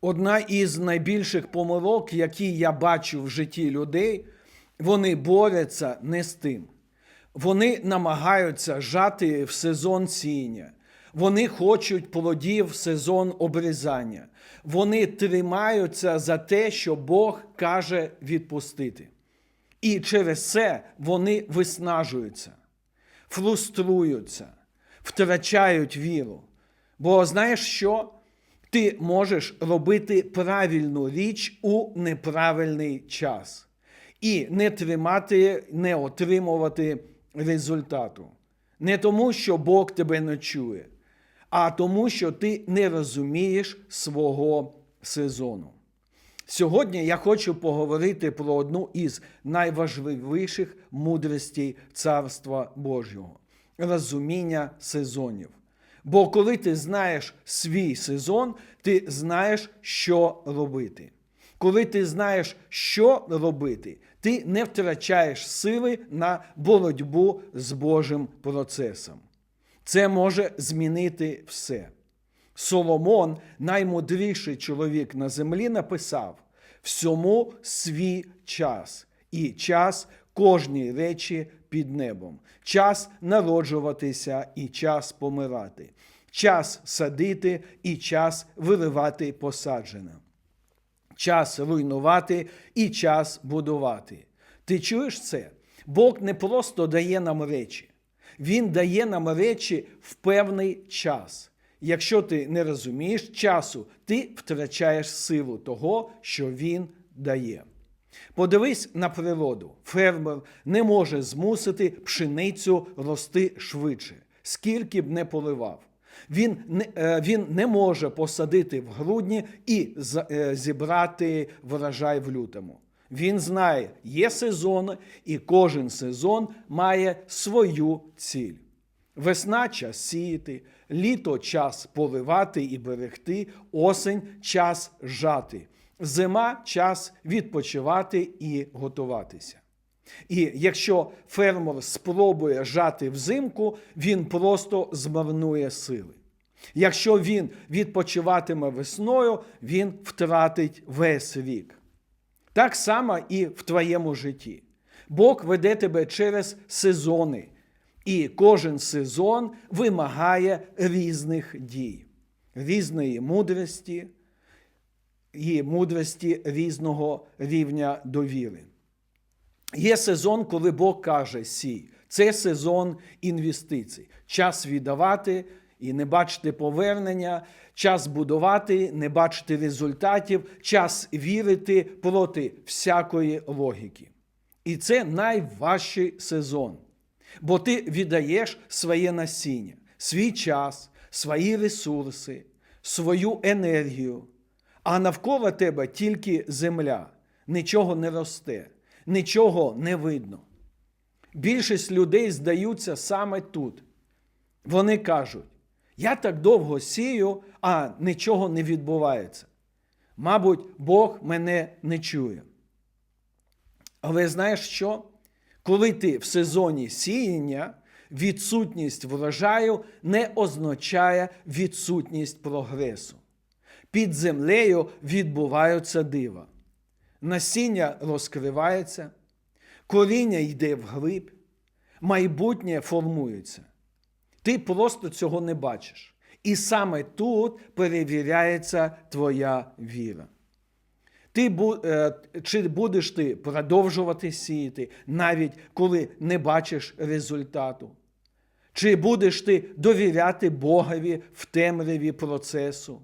Одна із найбільших помилок, які я бачу в житті людей, вони борються не з тим. Вони намагаються жати в сезон сіння. Вони хочуть плодів в сезон обрізання. Вони тримаються за те, що Бог каже відпустити. І через це вони виснажуються, фруструються, втрачають віру. Бо знаєш що? Ти можеш робити правильну річ у неправильний час і не тримати, не отримувати результату. Не тому, що Бог тебе не чує, а тому, що ти не розумієш свого сезону. Сьогодні я хочу поговорити про одну із найважливіших мудростей Царства Божого розуміння сезонів. Бо коли ти знаєш свій сезон, ти знаєш, що робити. Коли ти знаєш, що робити, ти не втрачаєш сили на боротьбу з Божим процесом. Це може змінити все. Соломон, наймудріший чоловік на землі, написав: всьому свій час і час кожній речі під небом, час народжуватися і час помирати, час садити і час виливати посаджене, час руйнувати і час будувати. Ти чуєш це? Бог не просто дає нам речі, Він дає нам речі в певний час. Якщо ти не розумієш часу, ти втрачаєш силу того, що він дає. Подивись на природу. Фермер не може змусити пшеницю рости швидше, скільки б не поливав. Він не, е, він не може посадити в грудні і е, зібрати врожай в лютому. Він знає, є сезон, і кожен сезон має свою ціль. Весна час сіяти, літо час поливати і берегти, осень час жати, зима час відпочивати і готуватися. І якщо фермер спробує жати взимку, він просто змарнує сили. Якщо він відпочиватиме весною, він втратить весь рік. Так само і в твоєму житті. Бог веде тебе через сезони, і кожен сезон вимагає різних дій, різної мудрості і мудрості різного рівня довіри. Є сезон, коли Бог каже сій. Це сезон інвестицій. Час віддавати і не бачити повернення, час будувати, не бачити результатів, час вірити проти всякої логіки. І це найважчий сезон. Бо ти віддаєш своє насіння, свій час, свої ресурси, свою енергію, а навколо тебе тільки земля, нічого не росте, нічого не видно. Більшість людей здаються саме тут. Вони кажуть: я так довго сію, а нічого не відбувається. Мабуть, Бог мене не чує. Але знаєш що? Коли ти в сезоні сіяння, відсутність врожаю не означає відсутність прогресу. Під землею відбуваються дива. Насіння розкривається, коріння йде вглиб, майбутнє формується. Ти просто цього не бачиш. І саме тут перевіряється твоя віра. Ти, е, чи будеш ти продовжувати сіяти, навіть коли не бачиш результату? Чи будеш ти довіряти Богові в темряві процесу?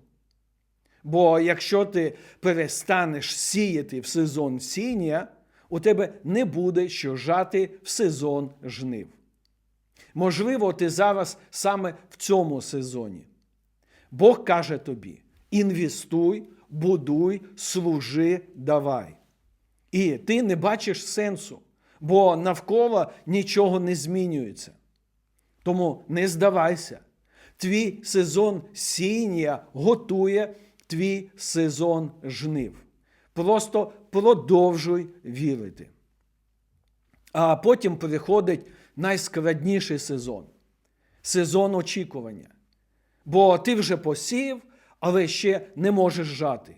Бо якщо ти перестанеш сіяти в сезон сіння, у тебе не буде що жати в сезон жнив. Можливо, ти зараз саме в цьому сезоні. Бог каже тобі: інвестуй, будуй, служи, давай. І ти не бачиш сенсу, бо навколо нічого не змінюється. Тому не здавайся. Твій сезон сіння готує твій сезон жнив. Просто продовжуй вірити. А потім приходить найскладніший сезон сезон очікування. Бо ти вже посів, але ще не можеш жати.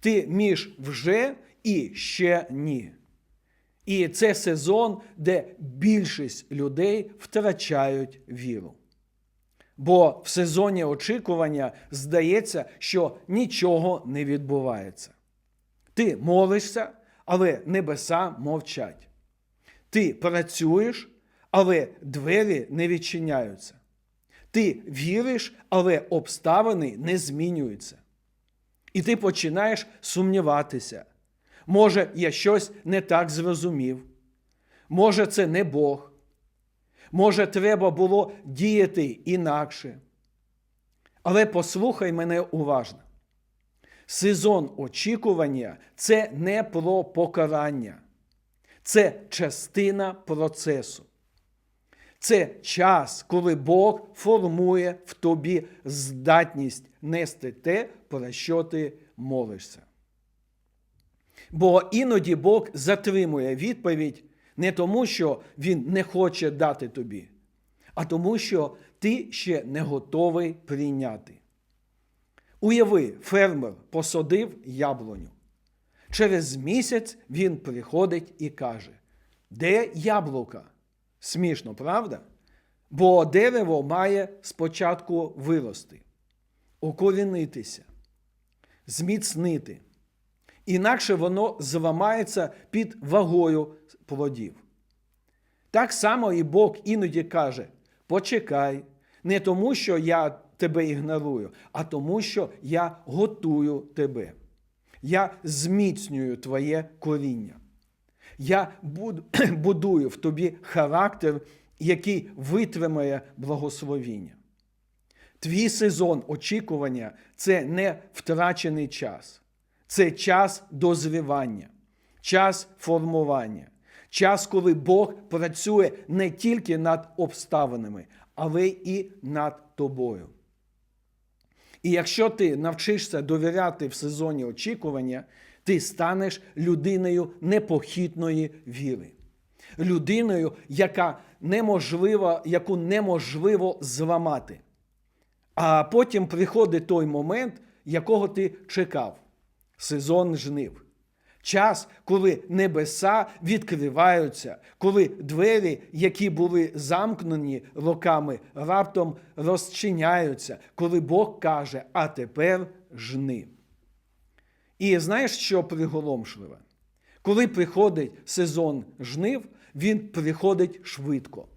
Ти між вже і ще ні. І це сезон, де більшість людей втрачають віру. Бо в сезоні очікування здається, що нічого не відбувається. Ти молишся, але небеса мовчать. Ти працюєш, але двері не відчиняються. Ти віриш, але обставини не змінюються. І ти починаєш сумніватися. Може, я щось не так зрозумів. Може, це не Бог. Може, треба було діяти інакше. Але послухай мене уважно. Сезон очікування це не про покарання, це частина процесу. Це час, коли Бог формує в тобі здатність нести те, про що ти молишся. Бо іноді Бог затримує відповідь не тому, що Він не хоче дати тобі, а тому, що ти ще не готовий прийняти. Уяви, фермер посадив яблуню. Через місяць він приходить і каже: Де яблука? Смішно, правда? Бо дерево має спочатку вирости, укорінитися, зміцнити. Інакше воно зламається під вагою плодів. Так само і Бог іноді каже: почекай, не тому, що я тебе ігнорую, а тому, що я готую тебе. Я зміцнюю твоє коріння. Я будую в тобі характер, який витримає благословіння. Твій сезон очікування це не втрачений час, це час дозрівання, час формування, час, коли Бог працює не тільки над обставинами, але і над тобою. І якщо ти навчишся довіряти в сезоні очікування, ти станеш людиною непохитної віри, людиною, яка неможлива, яку неможливо зламати. А потім приходить той момент, якого ти чекав сезон жнив. Час, коли небеса відкриваються, коли двері, які були замкнені роками, раптом розчиняються, коли Бог каже, а тепер жни. І знаєш, що приголомшливе? Коли приходить сезон жнив, він приходить швидко.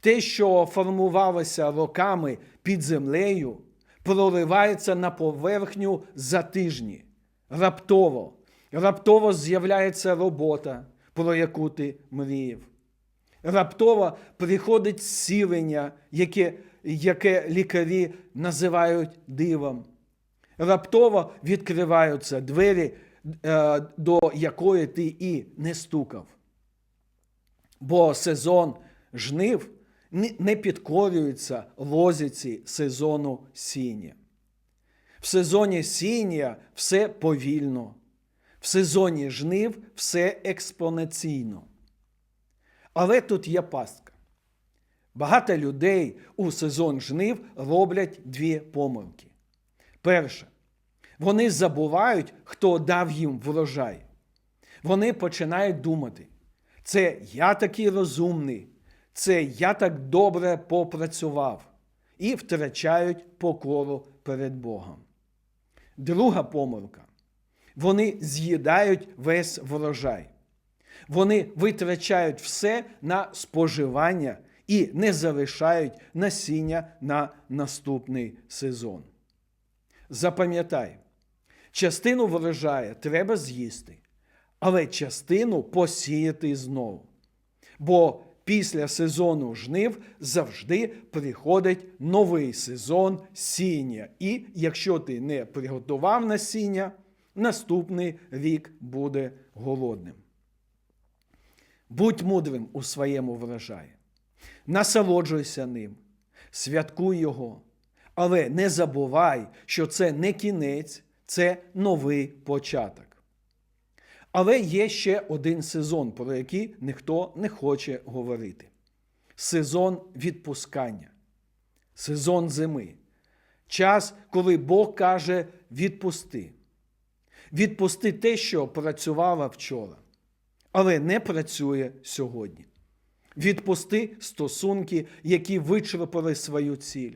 Те, що формувалося роками під землею, проливається на поверхню за тижні, раптово. Раптово з'являється робота, про яку ти мріяв. Раптово приходить зцілення, яке, яке лікарі називають дивом. Раптово відкриваються двері, е, до якої ти і не стукав. Бо сезон жнив не підкорюється лозіці сезону сіння. В сезоні сіння все повільно, в сезоні жнив все експоненційно. Але тут є пастка. Багато людей у сезон жнив роблять дві помилки. Перше, вони забувають, хто дав їм врожай. Вони починають думати, це я такий розумний, це я так добре попрацював і втрачають покору перед Богом. Друга помилка. Вони з'їдають весь врожай. Вони витрачають все на споживання і не залишають насіння на наступний сезон. Запам'ятай, частину врожаю треба з'їсти, але частину посіяти знову. Бо після сезону жнив завжди приходить новий сезон сіння. І якщо ти не приготував насіння, наступний рік буде голодним. Будь мудрим у своєму врожаї, насолоджуйся ним, святкуй його, але не забувай, що це не кінець, це новий початок. Але є ще один сезон, про який ніхто не хоче говорити: сезон відпускання, сезон зими, час, коли Бог каже: відпусти. Відпусти те, що працювало вчора, але не працює сьогодні. Відпусти стосунки, які вичерпали свою ціль.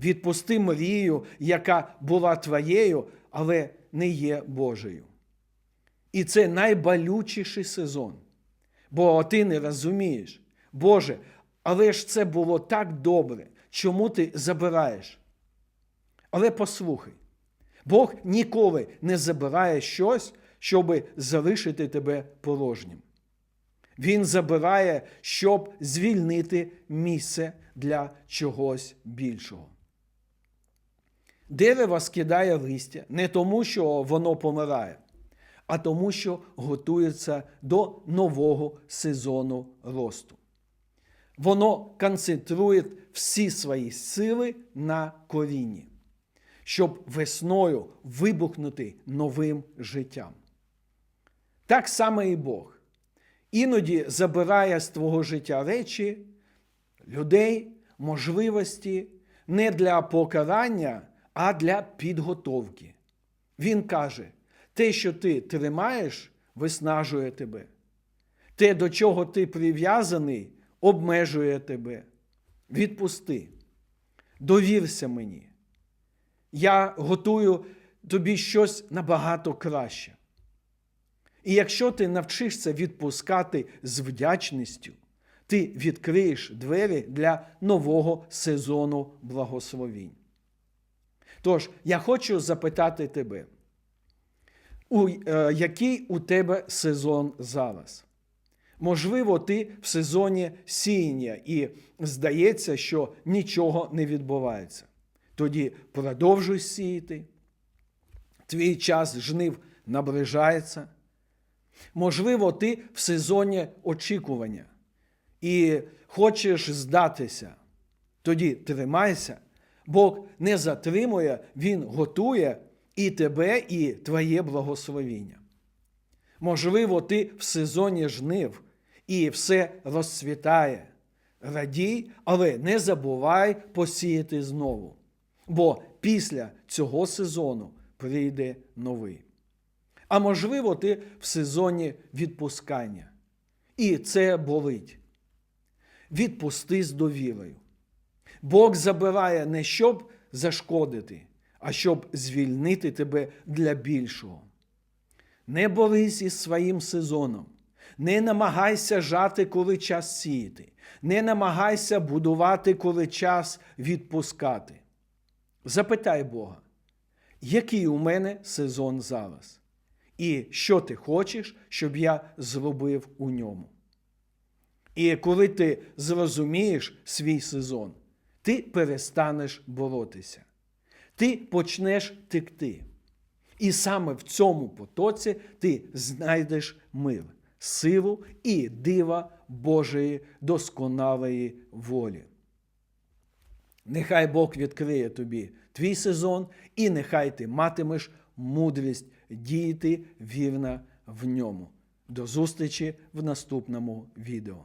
Відпусти мрію, яка була твоєю, але не є Божою. І це найболючіший сезон. Бо ти не розумієш, Боже, але ж це було так добре, чому ти забираєш? Але послухай, Бог ніколи не забирає щось, щоб залишити тебе порожнім. Він забирає, щоб звільнити місце для чогось більшого. Дерево скидає листя не тому, що воно помирає, а тому, що готується до нового сезону росту. Воно концентрує всі свої сили на корінні, щоб весною вибухнути новим життям. Так само і Бог іноді забирає з твого життя речі, людей, можливості не для покарання, а для підготовки. Він каже: те, що ти тримаєш, виснажує тебе. Те, до чого ти прив'язаний, обмежує тебе. Відпусти, довірся мені. Я готую тобі щось набагато краще. І якщо ти навчишся відпускати з вдячністю, ти відкриєш двері для нового сезону благословінь. Тож, я хочу запитати тебе, у, е, який у тебе сезон зараз? Можливо, ти в сезоні сіяння і здається, що нічого не відбувається. Тоді продовжуй сіяти. Твій час жнив наближається. Можливо, ти в сезоні очікування і хочеш здатися. Тоді тримайся, Бог не затримує, Він готує і тебе, і твоє благословіння. Можливо, ти в сезоні жнив і все розцвітає. Радій, але не забувай посіяти знову. Бо після цього сезону прийде новий. А можливо, ти в сезоні відпускання. І це болить. Відпусти з довірою. Бог забирає не щоб зашкодити, а щоб звільнити тебе для більшого. Не борись із своїм сезоном. Не намагайся жати, коли час сіяти. Не намагайся будувати, коли час відпускати. Запитай Бога, який у мене сезон зараз? І що ти хочеш, щоб я зробив у ньому? І коли ти зрозумієш свій сезон, ти перестанеш боротися, ти почнеш текти. І саме в цьому потоці ти знайдеш мир, силу і дива Божої досконалої волі. Нехай Бог відкриє тобі твій сезон, і нехай ти матимеш мудрість діяти вірно в ньому. До зустрічі в наступному відео.